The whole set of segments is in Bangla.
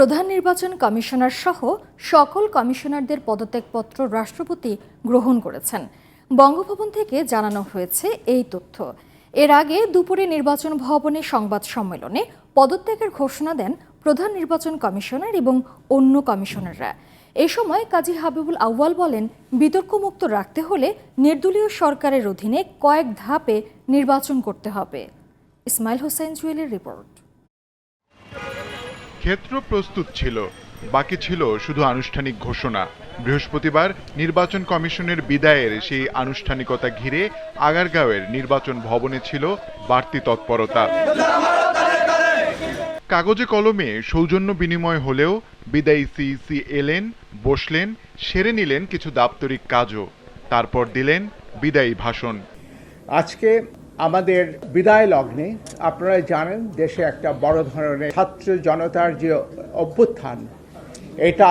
প্রধান নির্বাচন কমিশনার সহ সকল কমিশনারদের পদত্যাগপত্র রাষ্ট্রপতি গ্রহণ করেছেন। বঙ্গভবন থেকে জানানো হয়েছে এই তথ্য। এর আগে দুপুরে নির্বাচন ভবনে সংবাদ সম্মেলনে পদত্যাগের ঘোষণা দেন প্রধান নির্বাচন কমিশনার এবং অন্য কমিশনাররা। এ সময় কাজী হাবিবুল আউয়াল বলেন, বিতর্কমুক্ত রাখতে হলে নির্দলীয় সরকারের অধীনে কয়েক ধাপে নির্বাচন করতে হবে। ইসমাইল হোসেন জুয়েলের রিপোর্ট। ক্ষেত্র প্রস্তুত ছিল। বাকি ছিল শুধু আনুষ্ঠানিক ঘোষণা। বৃহস্পতিবার নির্বাচন কমিশনের বিদায়ের সেই আনুষ্ঠানিকতা ঘিরে আগারগাঁওয়ের নির্বাচন ভবনে ছিল বাড়তি তৎপরতা। কাগজে কলমে সৌজন্য বিনিময় হলেও বিদায়ী সিইসি এলেন, বসলেন, সেরে নিলেন কিছু দাপ্তরিক কাজও। তারপর দিলেন বিদায়ী ভাষণ। আজকে আমাদের বিদায় লগ্নে আপনারা জানেন, দেশে একটা বড় ধরনের ছাত্র জনতার যে অভ্যুত্থান, এটা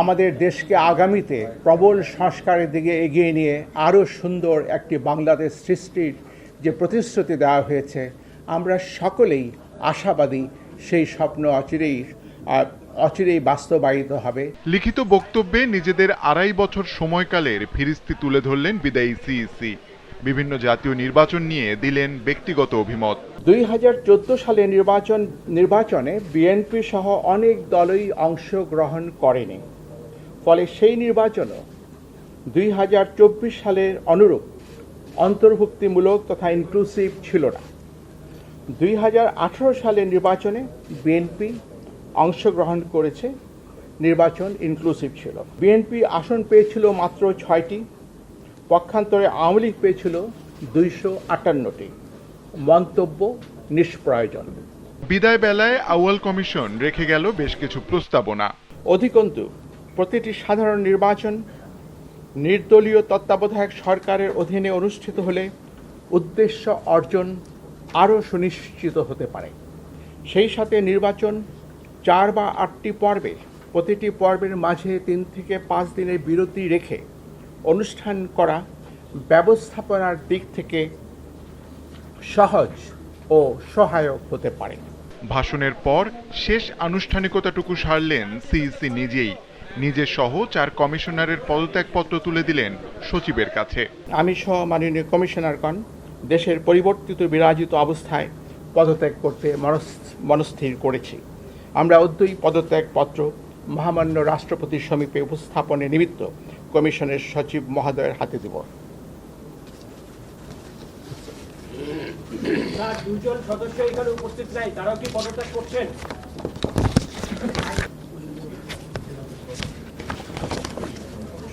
আমাদের দেশকে আগামীতে প্রবল সংস্কারের দিকে এগিয়ে নিয়ে আরও সুন্দর একটি বাংলাদেশ সৃষ্টির যে প্রতিশ্রুতি দেওয়া হয়েছে, আমরা সকলেই আশাবাদী সেই স্বপ্ন অচিরেই অচিরেই বাস্তবায়িত হবে। লিখিত বক্তব্যে নিজেদের আড়াই বছর সময়কালের ফিরিস্তি তুলে ধরলেন বিদায়ী সিইসি। বিভিন্ন জাতীয় নির্বাচন নিয়ে দিলেন ব্যক্তিগত অভিমত। দুই হাজার চোদ্দ সালে নির্বাচন, নির্বাচনে বিএনপি সহ অনেক দলই অংশগ্রহণ করেনি। ফলে সেই নির্বাচনও দুই হাজার চব্বিশ সালের অনুরূপ অন্তর্ভুক্তিমূলক তথা ইনক্লুসিভ ছিল না। দুই হাজার আঠারো সালের নির্বাচনে বিএনপি অংশগ্রহণ করেছে, নির্বাচন ইনক্লুসিভ ছিল। বিএনপি আসন পেয়েছিল মাত্র ছয়টি। পক্ষান্তরে আওয়ামী লীগ পেয়েছিল দুইশো আটান্নটি। মন্তব্য নিষ্প্রয়োজন। বিদায় বেলায় আউয়াল কমিশন রেখে গেল বেশ কিছু প্রস্তাবনা। অধিকন্তু প্রতিটি সাধারণ নির্বাচন নির্দলীয় তত্ত্বাবধায়ক সরকারের অধীনে অনুষ্ঠিত হলে উদ্দেশ্য অর্জন আরও সুনিশ্চিত হতে পারে। সেই সাথে নির্বাচন চার বা আটটি পর্বে প্রতিটি পর্বের মাঝে তিন থেকে পাঁচ দিনের বিরতি রেখে অনুষ্ঠান করা ব্যবস্থাপনার দিক থেকে সহজ ও সহায়ক হতে পারে। ভাষণের পর শেষ আনুষ্ঠানিকতাটুকু সারলেন সিইসি নিজেই। নিজে সহ চার কমিশনারের পদত্যাগপত্র তুলে দিলেন সচিবের কাছে। আমি সহ মাননীয় কমিশনারগণ দেশের পরিবর্তিত বিরাজিত অবস্থায় পদত্যাগ করতে মনস- মনস্থির করেছি। আমরা অদ্যই পদত্যাগপত্র মহামান্য রাষ্ট্রপতির সমীপে উপস্থাপনের নিমিত্ত কমিশনের সচিব মহোদয়ের হাতে দেব। দুজন সদস্য এখানে উপস্থিত নাই। তারাও কি পদত্যাগ করছেন?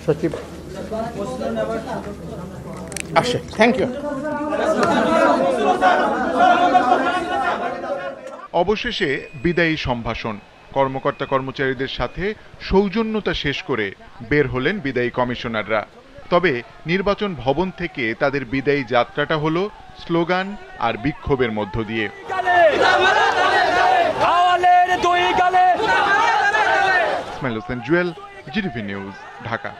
সচিব। আসে থ্যাংক ইউ অবশেষে বিদায়ী সম্ভাষণ। কর্মকর্তা কর্মচারীদের সাথে সৌজন্যতা শেষ করে বের হলেন বিদায়ী কমিশনাররা। তবে নির্বাচন ভবন থেকে তাদের বিদায়ী যাত্রাটা হলো স্লোগান আর বিক্ষোভের মধ্য দিয়ে। ইসমাইল হোসেন জুয়েল জিটিভি নিউজ ঢাকা।